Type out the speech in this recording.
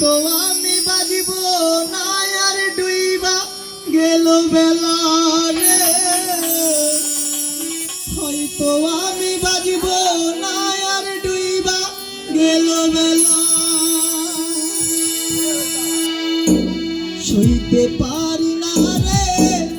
তো আমি বাজিব না ডুইবা গেল বেলা রে হয়তো আমি বাজিব না ডুইবা গেল বেলা সইতে পারি না রে